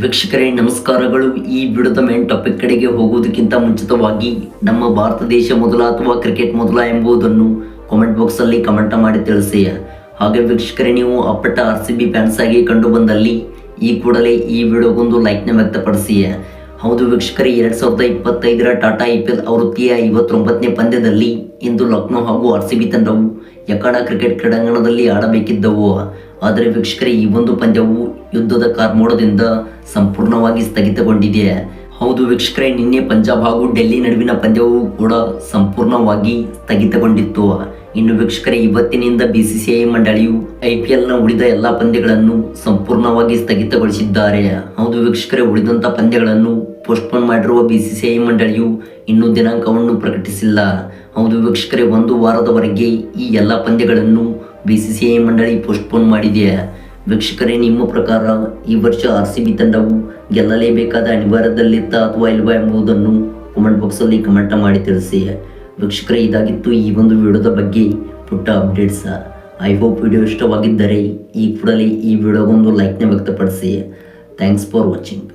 ವೀಕ್ಷಕರೇ, ನಮಸ್ಕಾರಗಳು. ಈ ವಿಡಿಯೋದ ಮೇನ್ ಟಾಪಿಕ್ ಕಡೆಗೆ ಹೋಗುವುದಕ್ಕಿಂತ ಮುಂಚಿತವಾಗಿ ನಮ್ಮ ಭಾರತ ದೇಶ ಮೊದಲ ಅಥವಾ ಕ್ರಿಕೆಟ್ ಮೊದಲ ಎಂಬುದನ್ನು ಕಾಮೆಂಟ್ ಬಾಕ್ಸಲ್ಲಿ ಕಮೆಂಟ್ ಮಾಡಿ ತಿಳಿಸಿ. ಹಾಗೆ ವೀಕ್ಷಕರೇ, ನೀವು ಅಪ್ಪಟ ಆರ್ ಸಿ ಬಿ ಫ್ಯಾನ್ಸ್ ಆಗಿ ಕಂಡು ಬಂದಲ್ಲಿ ಈ ಕೂಡಲೇ ಈ ವಿಡಿಯೋಗೊಂದು ಲೈಕ್ನ ವ್ಯಕ್ತಪಡಿಸಿ. ಹೌದು ವೀಕ್ಷಕರೇ, ಎರಡ್ ಸಾವಿರದ ಇಪ್ಪತ್ತೈದರ ಟಾಟಾ ಐ ಪಿ ಎಲ್ ಆವೃತ್ತಿಯ ಐವತ್ತೊಂಬತ್ತನೇ ಪಂದ್ಯದಲ್ಲಿ ಇಂದು ಲಕ್ನೋ ಹಾಗೂ ಆರ್ ಸಿ ಬಿ ತಂಡವು ಯಕಾಡ ಕ್ರಿಕೆಟ್ ಕ್ರೀಡಾಂಗಣದಲ್ಲಿ ಆಡಬೇಕಿದ್ದವು. ಆದರೆ ವೀಕ್ಷಕರೇ, ಈ ಒಂದು ಪಂದ್ಯವು ಯುದ್ಧದ ಕಾರ್ಮೋಡದಿಂದ ಸಂಪೂರ್ಣವಾಗಿ ಸ್ಥಗಿತಗೊಂಡಿದೆ. ಹೌದು ವೀಕ್ಷಕರೇ, ನಿನ್ನೆ ಪಂಜಾಬ್ ಹಾಗೂ ಡೆಲ್ಲಿ ನಡುವಿನ ಪಂದ್ಯವು ಕೂಡ ಸಂಪೂರ್ಣವಾಗಿ ಸ್ಥಗಿತಗೊಂಡಿತ್ತು. ಇನ್ನು ವೀಕ್ಷಕರೇ, ಇವತ್ತಿನಿಂದ ಬಿಸಿಸಿಐ ಮಂಡಳಿಯು ಐ ಪಿ ಎಲ್ನ ಉಳಿದ ಎಲ್ಲ ಪಂದ್ಯಗಳನ್ನು ಸಂಪೂರ್ಣವಾಗಿ ಸ್ಥಗಿತಗೊಳಿಸಿದ್ದಾರೆ. ಹೌದು ವೀಕ್ಷಕರೇ ಉಳಿದಂಥ ಪಂದ್ಯಗಳನ್ನು ಪೋಸ್ಟ್ಪೋನ್ ಮಾಡಿರುವ ಬಿಸಿಸಿಐ ಮಂಡಳಿಯು ಇನ್ನೂ ದಿನಾಂಕವನ್ನು ಪ್ರಕಟಿಸಿಲ್ಲ. ಹೌದು ವೀಕ್ಷಕರೇ, ಒಂದು ವಾರದವರೆಗೆ ಈ ಎಲ್ಲ ಪಂದ್ಯಗಳನ್ನು ಬಿಸಿಸಿಐ ಮಂಡಳಿ ಪೋಸ್ಟ್ಪೋನ್ ಮಾಡಿದೆ. ವೀಕ್ಷಕರೇ, ನಿಮ್ಮ ಪ್ರಕಾರ ಈ ವರ್ಷ ಆರ್ ಸಿ ಬಿ ತಂಡವು ಗೆಲ್ಲಲೇಬೇಕಾದ ಅನಿವಾರ್ಯದಲ್ಲಿತ್ತ ಅಥವಾ ಇಲ್ವಾ ಎಂಬುದನ್ನು ಕಮೆಂಟ್ ಬಾಕ್ಸಲ್ಲಿ ಕಮೆಂಟ್ ಮಾಡಿ ತಿಳಿಸಿ. ವೀಕ್ಷಕರೇ, ಇದಾಗಿತ್ತು ಈ ಒಂದು ವಿಡಿಯೋದ ಬಗ್ಗೆ ಪುಟ್ಟ ಅಪ್ಡೇಟ್ಸ್ ಐ ಹೋಪ್ ವಿಡಿಯೋ ಇಷ್ಟವಾಗಿದ್ದರೆ ಈ ಕೂಡಲೇ ಈ ವಿಡಿಯೋಗೊಂದು ಲೈಕ್ನ ವ್ಯಕ್ತಪಡಿಸಿ. Thanks for watching